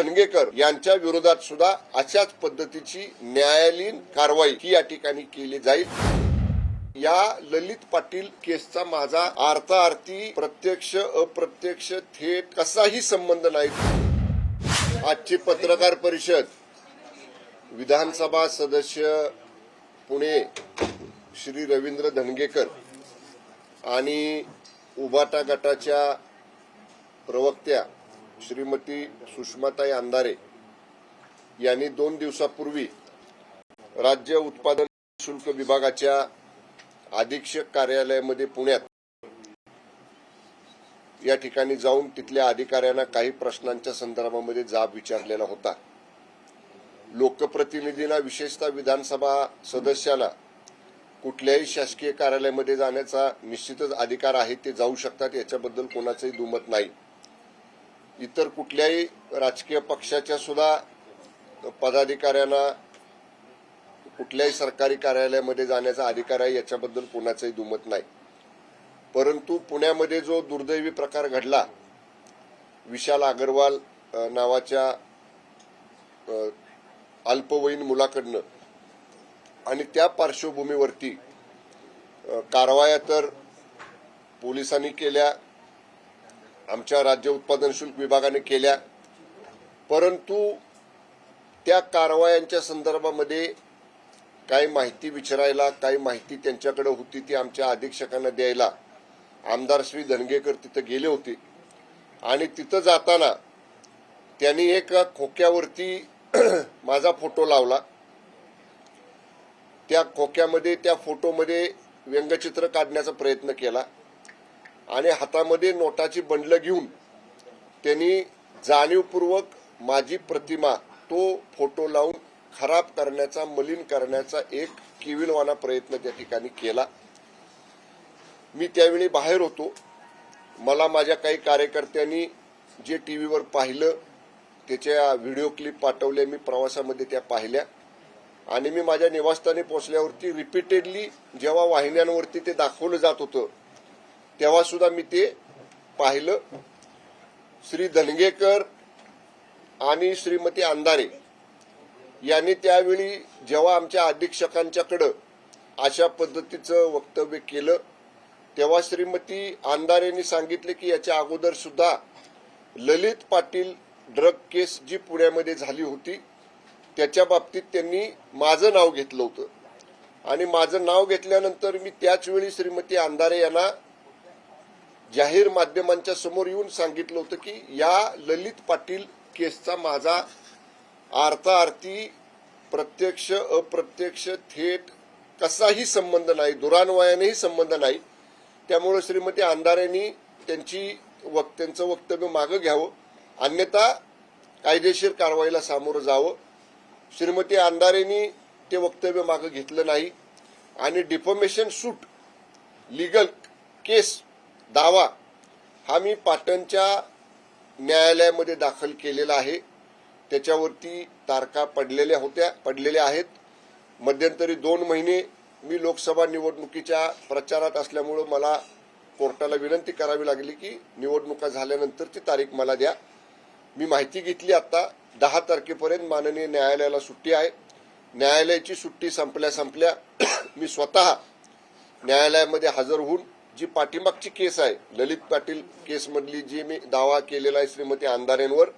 धनगेकर यांच्या विरोधात सुद्धा अशाच पद्धतीची न्यायालयीन कारवाई ही या ठिकाणी केली जाईल. या ललित पाटील केसचा माझा अर्थार्थी प्रत्यक्ष अप्रत्यक्ष थेट कसाही संबंध नाही आजची पत्रकार परिषद विधानसभा सदस्य पुणे श्री रवींद्र धनगेकर आणि उभाटा गटाच्या प्रवक्त्या श्रीमती सुषमाताई अंधारे यांनी दोन दिवसापूर्वी राज्य उत्पादन शुल्क विभागाच्या अधीक्षक कार्यालयामध्ये पुण्यात या ठिकाणी जाऊन तिथल्या अधिकाऱ्यांना काही प्रश्नांच्या संदर्भामध्ये जाब विचारलेला होता. लोकप्रतिनिधींना विशेषतः विधानसभा सदस्याला कुठल्याही शासकीय कार्यालयामध्ये जाण्याचा निश्चितच अधिकार आहे ते जाऊ शकतात याच्याबद्दल कोणाचंही दुमत नाही. इतर कुठल्याही राजकीय पक्षाच्या सुद्धा पदाधिकाऱ्यांना कुठल्याही सरकारी कार्यालयामध्ये जाण्याचा अधिकार आहे याच्याबद्दल कोणाचंही दुमत नाही. परंतु पुण्यामध्ये जो दुर्दैवी प्रकार घडला विशाल अग्रवाल नावाच्या अल्पवयीन मुलाकडनं आणि त्या पार्श्वभूमीवरती कारवाया तर पोलिसांनी केल्या आमच्या राज्य उत्पादन शुल्क विभागाने केल्या. परंतु त्या कारवायांच्या संदर्भामध्ये काही माहिती विचारायला काही माहिती त्यांच्याकडे होती ती आमच्या अधीक्षकांना द्यायला. आमदार श्री धनगेकर तिथं गेले होते. आणि तिथं जाताना त्यांनी एक खोक्यावरती माझा फोटो लावला. त्या खोक्यामध्ये त्या फोटोमध्ये व्यंगचित्र काढण्याचा प्रयत्न केला. आणि हातामध्ये नोटाची बंडलं घेऊन त्यांनी जाणीवपूर्वक माझी प्रतिमा तो फोटो लावून खराब करण्याचा मलिन करण्याचा एक किविलवाना प्रयत्न त्या ठिकाणी केला. मी त्यावेळी बाहेर होतो. मला माझ्या काही कार्यकर्त्यांनी जे टी व्हीवर पाहिलं त्याच्या व्हिडिओ क्लिप पाठवल्या मी प्रवासामध्ये त्या पाहिल्या. आणि मी माझ्या निवासस्थानी पोहोचल्यावरती रिपीटेडली जेव्हा वाहिन्यांवरती ते दाखवलं जात होतं तेव्हा सुद्धा मी ते पाहिलं. श्री धनगेकर आणि श्रीमती अंधारे यांनी त्यावेळी जेव्हा आमच्या अधीक्षकांच्याकडं अशा पद्धतीचं वक्तव्य केलं तेव्हा श्रीमती अंधारेंनी सांगितले की याच्या अगोदर सुद्धा ललित पाटील ड्रग केस जी पुण्यामध्ये झाली होती त्याच्या बाबतीत त्यांनी माझं नाव घेतलं होतं. आणि माझं नाव घेतल्यानंतर मी त्याच वेळी श्रीमती अंधारे यांना जाहीर माध्यमांच्या समोर येऊन सांगितलं होतं की या ललित पाटील केसचा माझा अर्थार्थी प्रत्यक्ष अप्रत्यक्ष थेट कसाही संबंध नाही दुरान्वयानेही संबंध नाही. त्यामुळे श्रीमती अंधारेंनी त्यांची वक- त्यांचं वक्तव्य मागं घ्यावं. अन्यथा कायदेशीर कारवाईला सामोरं जावं. श्रीमती अंधारेंनी ते वक्तव्य मागं घेतलं नाही. आणि डिफॉर्मेशन सूट लिगल केस दावा हा मी पाटणच्या न्यायालयामध्ये दाखल केलेला आहे. त्याच्यावरती तारखा पडलेल्या होत्या पडलेल्या आहेत. मध्यंतरी दोन महिने मी लोकसभा निवडणुकीच्या प्रचारात असल्यामुळं मला कोर्टाला विनंती करावी लागली की निवडणुका झाल्यानंतरची तारीख मला द्या. मी माहिती घेतली आता दहा तारखेपर्यंत माननीय न्यायालयाला सुट्टी आहे. न्यायालयाची सुट्टी संपल्या संपल्या मी स्वतः न्यायालयामध्ये हजर होऊन जी पाठीमागची केस आहे ललित पाटील केसमधली जी मी दावा केलेला आहे श्रीमती आंधारेंवर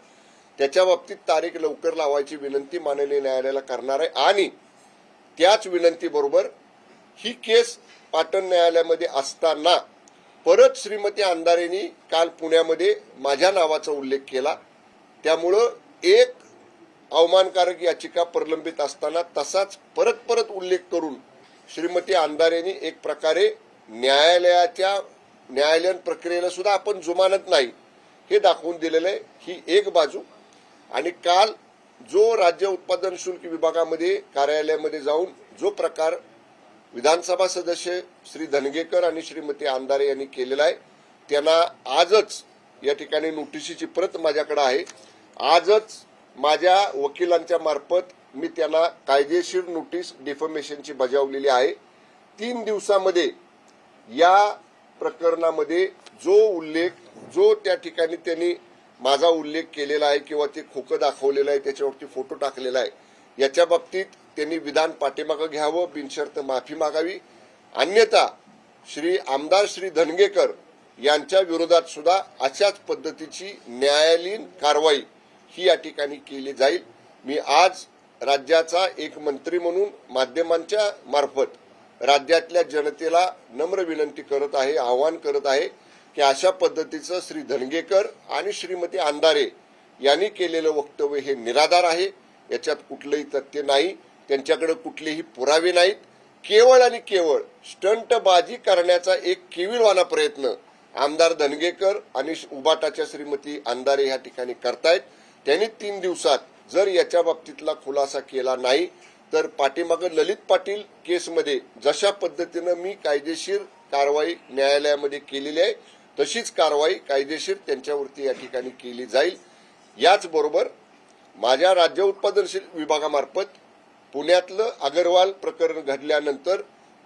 त्याच्या बाबतीत तारीख लवकर लावायची विनंती माननीय न्यायालयाला करणार आहे. आणि त्याच विनंतीबरोबर ही केस पाटण न्यायालयामध्ये असताना परत श्रीमती आंधारेंनी काल पुण्यामध्ये माझ्या नावाचा उल्लेख केला. त्यामुळं एक अवमानकारक याचिका प्रलंबित असताना तसाच परत परत उल्लेख करून श्रीमती आंधारेंनी एक प्रकारे न्यायालयाच्या न्यायालयीन प्रक्रियेला सुद्धा आपण जुमानत नाही. हे दाखवून दिलेलं आहे. ही एक बाजू. आणि काल जो राज्य उत्पादन शुल्क विभागामध्ये कार्यालयामध्ये जाऊन जो प्रकार विधानसभा सदस्य श्री धनगेकर आणि श्रीमती आंधारे यांनी केलेला आहे त्यांना आजच या ठिकाणी नोटिशीची प्रत माझ्याकडे आहे. आजच माझ्या वकिलांच्या मार्फत मी त्यांना कायदेशीर नोटीस डिफॉर्मेशनची बजावलेली आहे. तीन दिवसामध्ये या प्रकरणामध्ये जो उल्लेख जो त्या ठिकाणी त्यांनी माझा उल्लेख केलेला आहे किंवा ते खोकं दाखवलेलं आहे त्याच्यावरती फोटो टाकलेला आहे याच्या बाबतीत त्यांनी विधान पाठीमागं घ्यावं बिनशर्त माफी मागावी. अन्यथा श्री आमदार श्री धनगेकर यांच्या विरोधात सुद्धा अशाच पद्धतीची न्यायालयीन कारवाई ही या ठिकाणी केली जाईल. मी आज राज्याचा एक मंत्री म्हणून माध्यमांच्या मार्फत राज्यातल्या जनतेला नम्र विनंती करत आहे आवाहन करत आहे की अशा पद्धतीचं श्री धनगेकर आणि श्रीमती अंधारे यांनी केलेलं वक्तव्य हे निराधार आहे. याच्यात कुठलंही तथ्य नाही. त्यांच्याकडे कुठलेही पुरावे नाहीत. केवळ आणि केवळ स्टंटबाजी करण्याचा एक केविलवाना प्रयत्न आमदार धनगेकर आणि उबाटाच्या श्रीमती अंधारे या ठिकाणी करतायत. त्यांनी तीन दिवसात जर याच्या बाबतीतला खुलासा केला नाही तर पाठीमागं ललित पाटील केसमध्ये जशा पद्धतीनं मी कायदेशीर कारवाई न्यायालयामध्ये केलेली आहे तशीच कारवाई कायदेशीर त्यांच्यावरती या ठिकाणी केली जाईल. याचबरोबर माझ्या राज्य उत्पादनशील विभागामार्फत पुण्यातलं अगरवाल प्रकरण घडल्यानंतर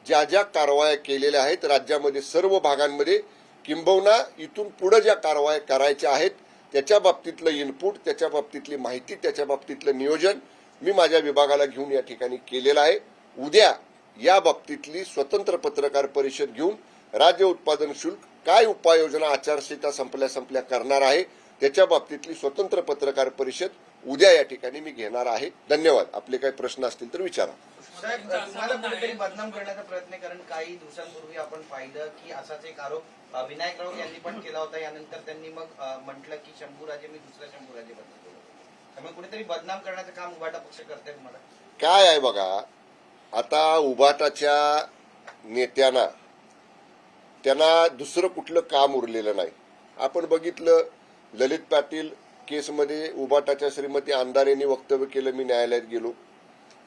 ज्या ज्या कारवाया केलेल्या आहेत राज्यामध्ये सर्व भागांमध्ये किंबहुना इथून पुढे ज्या कारवाया करायच्या आहेत त्याच्या बाबतीतलं इनपुट त्याच्या बाबतीतली माहिती त्याच्या बाबतीतलं नियोजन मी माझ्या विभागाला घेऊन या ठिकाणी केलेलं आहे. उद्या या बाबतीतली स्वतंत्र पत्रकार परिषद घेऊन राज्य उत्पादन शुल्क काय उपाययोजना आचारसंहिता संपल्या संपल्या करणार आहे त्याच्या बाबतीतली स्वतंत्र पत्रकार परिषद उद्या या ठिकाणी मी घेणार आहे. धन्यवाद. आपले काही प्रश्न असतील तर विचारा. साहेब तुम्हाला कुठेतरी बदनाम करण्याचा प्रयत्न कारण काही दिवसांपूर्वी आपण पाहिलं की असाच एक आरोप विनायक राऊत यांनी पण केला होता. यानंतर त्यांनी मग म्हटलं की शंभूराजे मी दुसऱ्या शंभूराजे बदल त्यामुळे बदनाम करण्याचं काम उभाटा पक्ष काय आहे बघा आता उभाटाच्या नेत्यांना त्यांना दुसरं कुठलं काम उरलेलं नाही. आपण बघितलं ललित पाटील केसमध्ये उभाटाच्या श्रीमती अंधारेंनी वक्तव्य केलं मी न्यायालयात गेलो.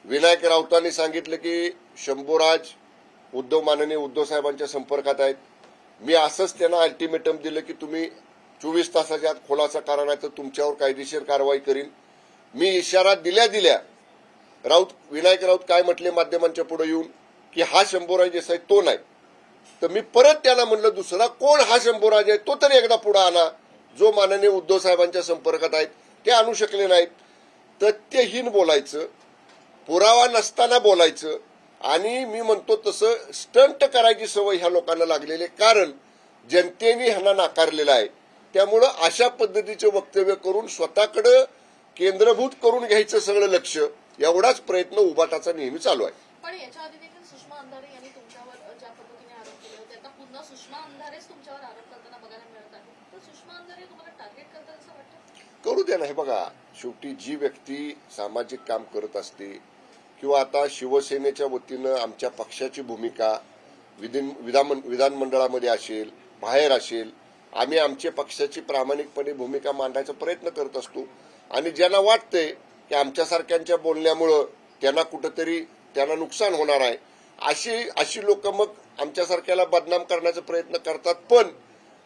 विनायक राऊतांनी सांगितलं की शंभूराज उद्धव माननीय उद्धव साहेबांच्या संपर्कात आहेत. मी असंच त्यांना अल्टिमेटम दिलं की तुम्ही चोवीस तासाच्या आत खुलासा करा नाही तर तुमच्यावर कायदेशीर कारवाई करीन. मी इशारा दिल्या दिल्या राऊत विनायक राऊत काय म्हटले माध्यमांच्या पुढे येऊन? की हा शंभूराज देसाई तो नाही. तर मी परत त्याला म्हणलं दुसरा कोण हा शंभूराज? आहे तो तरी एकदा पुढे आणा. जो माननीय उद्धव साहेबांच्या संपर्कात आहेत ते आणू शकले नाहीत. तथ्यहीन बोलायचं पुरावा नसताना बोलायचं. आणि मी म्हणतो तसं स्टंट करायची सवय ह्या लोकांना लागलेली कारण जनतेने ह्यांना नाकारलेला आहे. त्यामुळं अशा पद्धतीचं वक्तव्य करून स्वतःकडं केंद्रभूत करून घ्यायचं सगळं लक्ष एवढाच प्रयत्न उबाटाचा नेहमी चालू आहे. पण याच्या आधी देखील सुषमा अंधारे यांनी तुमच्यावर अ, ज्या पद्धतीने आरोप केले होते आता पुन्हा सुषमा अंधारेच तुमच्यावर आरोप करताना बघायला मिळत आहे. तर सुषमा अंधारे तुम्हाला टार्गेट करतात असं वाटतं? करू द्या ना हे बघा शेवटी जी व्यक्ती सामाजिक काम करत असते किंवा आता शिवसेनेच्या वतीनं आमच्या पक्षाची भूमिका विधिन विधान विधानमंडळामध्ये असेल बाहेर असेल आम्ही आमच्या पक्षाची प्रामाणिकपणे भूमिका मांडायचा प्रयत्न करत असतो आणि ज्यांना वाटतंय की आमच्यासारख्यांच्या बोलण्यामुळं त्यांना कुठंतरी त्यांना नुकसान होणार आहे अशी अशी लोक मग आमच्यासारख्याला बदनाम करण्याचा प्रयत्न करतात. पण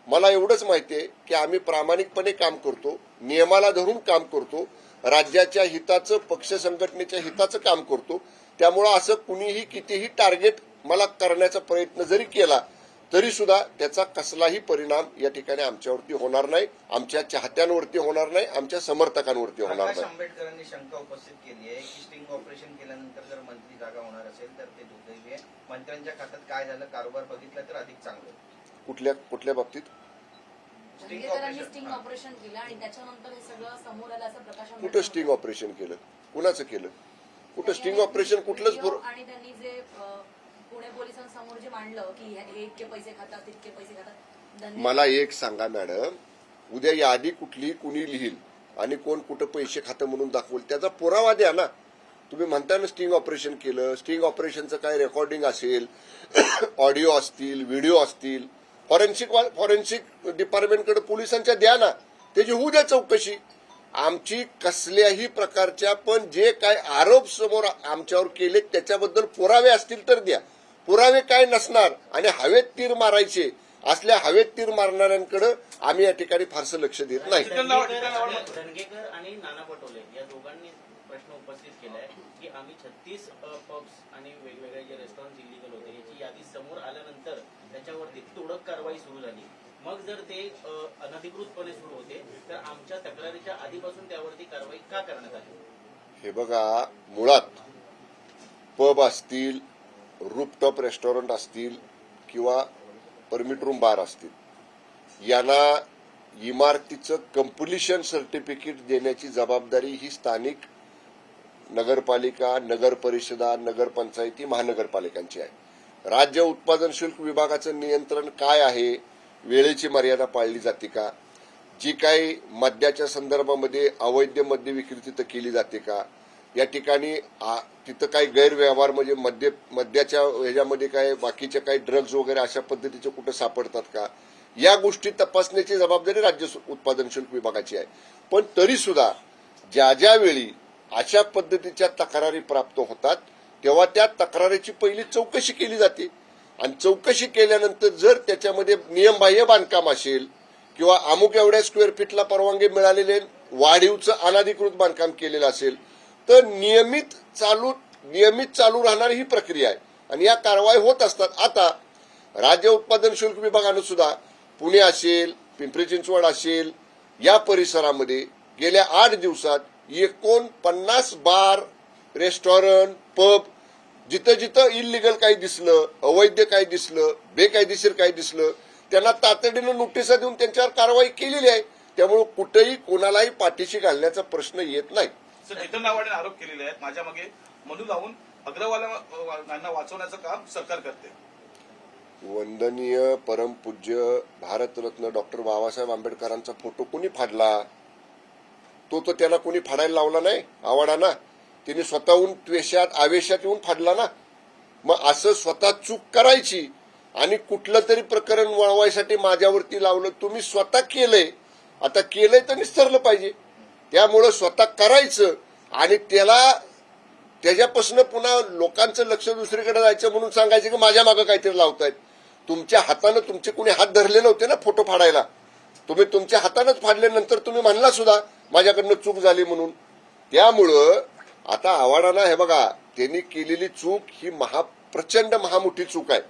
मला एवढंच माहिती आहे की आम्ही प्रामाणिकपणे काम करतो नियमाला धरून काम करतो राज्याच्या हिताचं पक्ष संघटनेच्या हिताचं काम करतो. त्यामुळं असं कुणीही कितीही टार्गेट मला करण्याचा प्रयत्न जरी केला तरी सुद्धा त्याचा कसलाही परिणाम या ठिकाणी आमच्यावरती होणार नाही. आमच्या चाहत्यांवरती होणार नाही. आमच्या समर्थकांवरती होणार नाही. आंबेडकरांनी शंका उपस्थित केली आहे की स्टिंग ऑपरेशन केल्यानंतर जर मंत्री जागा होणार असेल तर ते दुर्दैवी आहे. मंत्र्यांच्या खात्यात काय झालं? कारभार बघितला तर अधिक चांगलं कुठल्या कुठल्या बाबतीत? Sting operation. स्टिंग. ऑपरेशन केलं आणि त्याच्यानंतर हे सगळं समोर आलं असं प्रकाश कुठं स्टिंग ऑपरेशन केलं? कुणाचं केलं? कुठं स्टिंग ऑपरेशन कुठलंच आणि त्यांनी जे पुणे पोलिसांसमोर जे मांडलं की हे इतके पैसे खातात तितके पैसे खातात मला एक सांगा मॅडम. उद्या यादी कुठली कुणी लिहिल? आणि कोण कुठं पैसे खातं म्हणून दाखवल? त्याचा पुरावा द्या ना. तुम्ही म्हणता ना स्टिंग ऑपरेशन केलं. स्टिंग ऑपरेशनचं काय रेकॉर्डिंग असेल? ऑडिओ असतील व्हिडिओ असतील? फॉरेन्सिक फॉरेन्सिक डिपार्टमेंटकडे पोलिसांच्या द्या ना. त्याची होऊ द्या चौकशी. आमची कसल्याही प्रकारच्या पण जे काय आरोप समोर आमच्यावर केले त्याच्याबद्दल पुरावे असतील तर द्या. पुरावे काय नसणार आणि हवेत तीर मारायचे असल्या हवेत तीर मारणाऱ्यांकडे आम्ही या ठिकाणी फारसं लक्ष देत नाही. आणि नाना पटोले या दोघांनी प्रश्न उपस्थित केलाय की आम्ही छत्तीस पब्स आणि वेगवेगळे जे रेस्टॉरंट इलिगल होते याची यादी समोर आल्यानंतर त्याच्यावरती तोडक कारवाई सुरू झाली. मग जर ते अ, अनधिकृतपणे सुरू होते तर आमच्या तक्रारीच्या आधीपासून त्यावरती कारवाई का करण्यात आली? हे बघा मुळात पब असतील रूपटॉप रेस्टॉरंट असतील किंवा परमिट रूम बार असतील यांना इमारतीचं कम्प्लिशन सर्टिफिकेट देण्याची जबाबदारी ही स्थानिक नगरपालिका नगर परिषदा नगरपंचायती महानगरपालिकांची आहे. राज्य उत्पादन शुल्क विभागाचं नियंत्रण काय आहे? वेळेची मर्यादा पाळली जाते का? जी काही मद्याच्या संदर्भामध्ये अवैध मद्य विक्री तिथं केली जाते का? या ठिकाणी आ- तिथं काही गैरव्यवहार म्हणजे मद्य मद्याच्या ह्याच्यामध्ये काय बाकीचे काही ड्रग्ज वगैरे अशा पद्धतीचे कुठं सापडतात का? या गोष्टी तपासण्याची जबाबदारी राज्य उत्पादन शुल्क विभागाची आहे. पण तरी सुद्धा ज्या ज्या वेळी अशा पद्धतीच्या तक्रारी प्राप्त होतात तेव्हा त्या तक्रारीची पहिली चौकशी केली जाते. आणि चौकशी केल्यानंतर जर त्याच्यामध्ये नियमबाह्य बांधकाम असेल किंवा अमुक एवढ्या स्क्वेअर फीटला परवानगी मिळालेले वाढीवचं अनधिकृत बांधकाम केलेलं असेल तर नियमित चालू नियमित चालू राहणारी ही प्रक्रिया आहे. आणि या कारवाई होत असतात. आता राज्य उत्पादन शुल्क विभागानं सुद्धा पुणे असेल पिंपरी चिंचवड असेल या परिसरामध्ये गेल्या आठ दिवसात एकोणपन्नास बार रेस्टॉरंट पब जिथं जिथं इलिगल काही दिसलं अवैध काही दिसलं बेकायदेशीर काही दिसलं त्यांना तातडीनं नोटिसा देऊन त्यांच्यावर कारवाई केलेली आहे. त्यामुळे कुठेही कोणालाही पाठीशी घालण्याचा प्रश्न येत नाही. सर चेतन आव्हाडने आरोप केलेले आहेत. माझ्या मागे मधू लावून अग्रवाल वाचवण्याचं काम सरकार करते. वंदनीय परमपूज्य भारतरत्न डॉक्टर बाबासाहेब आंबेडकरांचा फोटो कोणी फाडला? तो तर त्याला कोणी फाडायला लावला नाही आवाडाना तिने स्वतःहून त्वेषात आवेशात येऊन फाडला ना. मग असं स्वतः चूक करायची आणि कुठलं तरी प्रकरण वळवायसाठी माझ्यावरती लावलं तुम्ही स्वतः केलंय. आता केलंय तर निस्तरलं पाहिजे. त्यामुळं स्वतः करायचं आणि त्याला त्याच्यापासून पुन्हा लोकांचं लक्ष दुसरीकडे जायचं म्हणून सांगायचं की माझ्या मागं काहीतरी लावतायत. तुमच्या हातानं तुमचे कुणी हात धरले नव्हते ना फोटो फाडायला. तुम्ही तुमच्या हातानंच फाडल्यानंतर तुम्ही म्हणला सुद्धा माझ्याकडनं चूक झाली म्हणून. त्यामुळं आता आव्हाडांना हे बघा त्यांनी केलेली चूक ही महा प्रचंड महामोठी चूक आहे.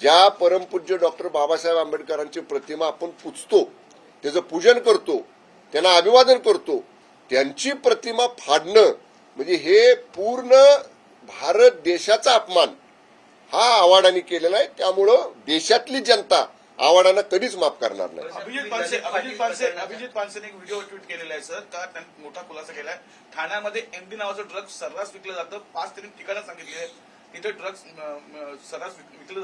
ज्या परमपूज्य डॉक्टर बाबासाहेब आंबेडकरांची प्रतिमा आपण पुजतो त्याचं पूजन करतो त्यांना अभिवादन करतो त्यांची प्रतिमा फाडणं म्हणजे हे पूर्ण भारत देशाचा अपमान. हा आव्हाडांनी केलेला आहे. त्यामुळं देशातली जनता आव्हाडांना कधीच माफ करणार नाही. अभिजित पानसे अभिजित पानसे अभिजित पानसेने एक व्हिडिओ ट्विट केलेला आहे सर. का त्यांनी मोठा खुलासा केलाय? ठाण्यामध्ये एमडी नावाचं ड्रग्ज सर्रास विकलं जातं. पाच त्यांनी ठिकाणं सांगितली आहे. तिथे ड्रग्ज सर्रास विक- विकलं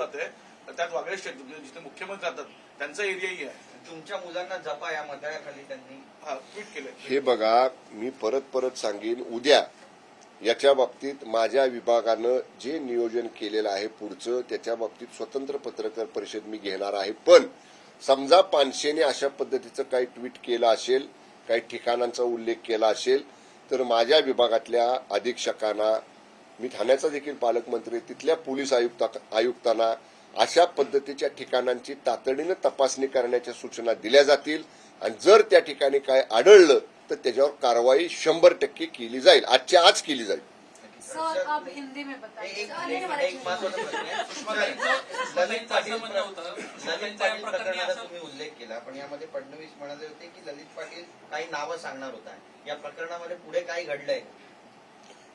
त्यात वागळे स्टेट जिथे मुख्यमंत्री राहतात त्यांचा एरियाही आहे. तुमच्या मुलांना जपा या मताखाली त्यांनी. हा ट्विट केलंय. हे बघा मी परत परत सांगेन उद्या याच्या बाबतीत माझ्या विभागानं जे नियोजन केलेलं आहे पुढचं त्याच्या बाबतीत स्वतंत्र पत्रकार परिषद मी घेणार आहे. पण समजा पानशेने अशा पद्धतीचं काही ट्विट केलं असेल काही ठिकाणांचा उल्लेख केला असेल तर माझ्या विभागातल्या अधीक्षकांना मी ठाण्याचा देखील पालकमंत्री तिथल्या पोलीस आयुक्ता आयुक्तांना अशा पद्धतीच्या ठिकाणांची तातडीनं तपासणी करण्याच्या सूचना दिल्या जातील. आणि जर त्या ठिकाणी काय आढळलं तर त्याच्यावर कारवाई शंभर टक्के केली जाईल. आजच्या आज केली जाईल. सर हिंदी में बताइए. तुम्ही उल्लेख केला. पण यामध्ये फडणवीस म्हणाले होते की ललित पाटील काही नावं सांगणार होता. या प्रकरणामध्ये पुढे काय घडलंय?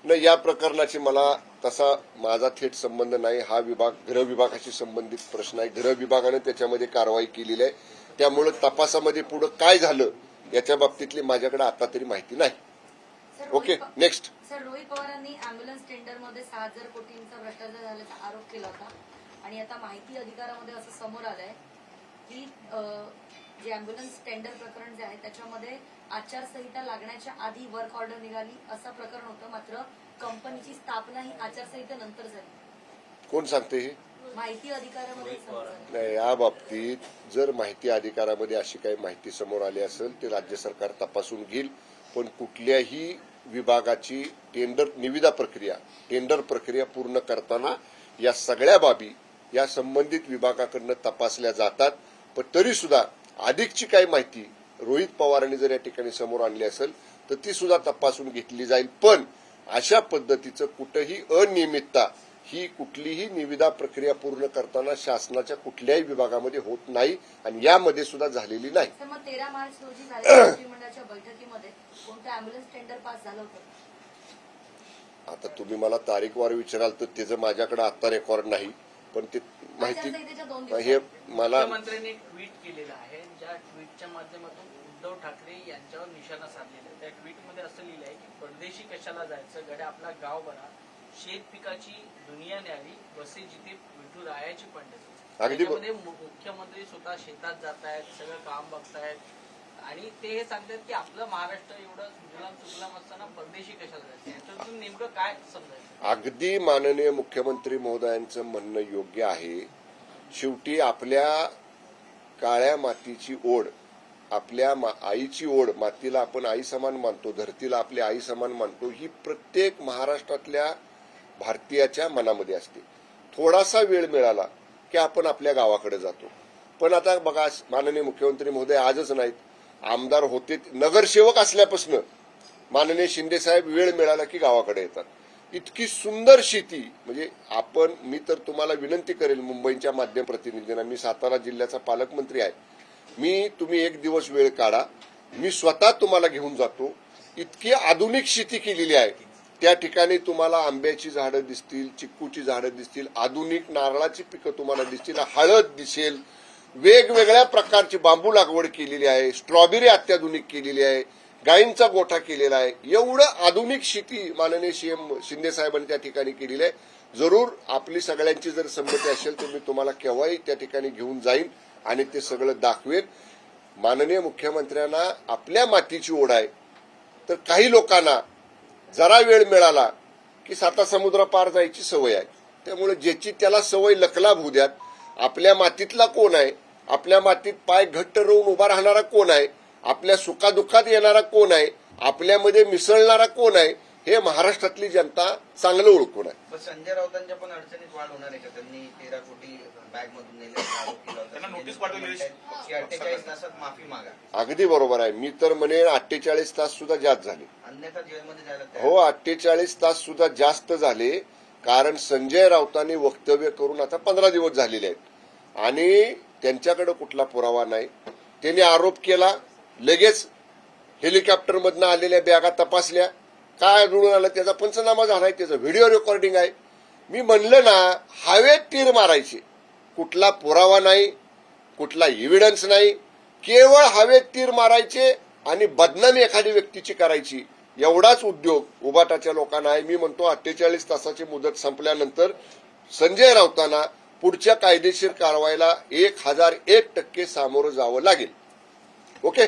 नाही या प्रकरणाची मला तसा माझा थेट संबंध नाही. हा विभाग गृह विभागाशी संबंधित प्रश्न आहे. गृह विभागाने त्याच्यामध्ये कारवाई केलेली आहे. त्यामुळे तपासामध्ये पुढे काय झालं याच्या बाबतीतली माझ्याकडे आता तरी माहिती नाही. ओके नेक्स्ट सर रोहित पवारांनी अँब्युलन्स टेंडरमध्ये सहा हजार कोटींचा भ्रष्टाचार झाल्याचा आरोप केला होता. आणि आता माहिती अधिकारामध्ये असं समोर आलंय की जे अँब्युलन्स टेंडर प्रकरण जे आहे त्याच्यामध्ये आचारसंहिता लागण्याच्या आधी वर्क ऑर्डर निघाली. असं प्रकरण होतं मात्र कंपनीची स्थापना ही आचारसंहितेनंतर झाली. कोण सांगते हे? माहिती अधिकारामध्ये. नाही या बाबतीत जर माहिती अधिकारामध्ये अशी काही माहिती समोर आली असेल ते राज्य सरकार तपासून घेईल. पण कुठल्याही विभागाची टेंडर निविदा प्रक्रिया टेंडर प्रक्रिया पूर्ण करताना या सगळ्या बाबी या संबंधित विभागाकडनं तपासल्या जातात. पण तरी सुद्धा अधिकची काही माहिती रोहित पवारांनी जर या ठिकाणी समोर आणली असेल तर ती सुद्धा तपासून घेतली जाईल. पण अशा पद्धतीचं कुठंही अनियमितता ही कुठलीही निविदा प्रक्रिया पूर्ण करताना शासनाच्या कुठल्याही विभागामध्ये होत नाही आणि यामध्ये सुद्धा झालेली नाही. तर मग तेरा मार्च रोजी झालेल्या मंत्रिमंडळाच्या बैठकीमध्ये कोणतं अँब्युलन्स टेंडर पास झालं होतं? आता तुम्ही मला तारीखवार विचाराल तर त्याचं माझ्याकडे आता रेकॉर्ड नाही पण ते माहिती. हे मला ट्विट केलेलं आहे. ट्विटच्या माध्यमातून उद्धव ठाकरे यांच्यावर निशाणा साधलेला आहे त्या ट्विटमध्ये असं लिहिलं आहे की परदेशी कशाला जायचं? गड्या आपला गाव बरा शेत पिकाची दुनिया न्यावी. वसे जिथे विठू रायाची पंडित त्याच्यामध्ये मुख्यमंत्री स्वतः शेतात जात आहेत सगळं काम बघतायत. आणि ते हे सांगतात की आपलं महाराष्ट्र एवढं सुजलाम सुफलाम असताना परदेशी कशाला जायचं? याच्यातून नेमकं काय समजायचं? अगदी माननीय मुख्यमंत्री महोदयांचं म्हणणं योग्य आहे. शेवटी आपल्या काळ्या मातीची ओढ आपल्या मा- आईची ओढ मातीला आपण आई समान मानतो धरतीला आपली आई समान मानतो ही प्रत्येक महाराष्ट्रातल्या भारतीयाच्या मनामध्ये असते. थोडासा वेळ मिळाला की आपण आपल्या गावाकडे जातो. पण आता बघा माननीय मुख्यमंत्री महोदय आजच नाहीत. आमदार होते नगरसेवक असल्यापासून माननीय शिंदेसाहेब वेळ मिळाला की गावाकडे येतात. इतकी सुंदर शेती म्हणजे आपण मी तर तुम्हाला विनंती करेल मुंबईच्या माध्यम प्रतिनिधींना मी सातारा जिल्ह्याचा पालकमंत्री आहे. मी तुम्ही एक दिवस वेळ काढा. मी स्वतः तुम्हाला घेऊन जातो. इतकी आधुनिक शेती केलेली आहे. त्या ठिकाणी तुम्हाला आंब्याची झाडं दिसतील चिक्कूची झाडं दिसतील आधुनिक नारळाची पिकं तुम्हाला दिसतील हळद दिसेल. वेगवेगळ्या प्रकारची बांबू लागवड केलेली आहे स्ट्रॉबेरी अत्याधुनिक केलेली आहे गायींचा गोठा केलेला आहे. एवढं आधुनिक शेती माननीय सीएम शिंदे साहेबांनी त्या ठिकाणी केलेली आहे. जरूर आपली सगळ्यांची जर संमती असेल तर मी तुम्हाला केव्हाही त्या ठिकाणी घेऊन जाईन. आणि ते सगळं दाखवेल माननीय मुख्यमंत्र्यांना आपल्या मातीची ओढ आहे. तर काही लोकांना जरा वेळ मिळाला की साता समुद्र पार जायची सवय आहे. त्यामुळे ज्याची त्याला सवय लकलाभ होऊ द्यात. आपल्या मातीतला कोण आहे? आपल्या मातीत पाय घट्ट रोवून उभा राहणारा कोण आहे? आपल्या सुखादुःखात येणारा कोण आहे? आपल्यामध्ये मिसळणारा कोण आहे? हे महाराष्ट्रातली जनता चांगलं ओळखून आहे. संजय राऊतांच्या पण अडचणीत वाढ होणार आहे का? त्यांनी तेरा कोटी बॅग मधून नेले आरोप केला होता. त्यांना नोटीस पाठवलेली आहे. की अठ्ठेचाळीस तासात माफी मागा. अगदी बरोबर आहे. मी तर म्हणेन अठ्ठेचाळीस तास सुद्धा जास्त झाले. अन्यथा जेलमध्ये. हो अठ्ठेचाळीस तास सुद्धा जास्त झाले कारण संजय राऊतांनी वक्तव्य करून आता पंधरा दिवस झालेले आहेत. आणि त्यांच्याकडे कुठला पुरावा नाही. त्यांनी आरोप केला लगेच हेलिकॉप्टरमधनं आलेल्या बॅगा तपासल्या. काय आढळून आलं त्याचा पंचनामा झाला आहे त्याचं व्हिडिओ रेकॉर्डिंग आहे. मी म्हणलं ना हवेत तीर मारायचे. कुठला पुरावा नाही कुठला एव्हिडन्स नाही. केवळ हवेत तीर मारायचे आणि बदनामी एखादी व्यक्तीची करायची. एवढाच उद्योग उबाटाच्या लोकांना आहे. मी म्हणतो अठ्ठेचाळीस तासाची मुदत संपल्यानंतर संजय राऊतांना पुढच्या कायदेशीर कारवाईला एक हजार एक टक्के सामोरं जावं लागेल. ओके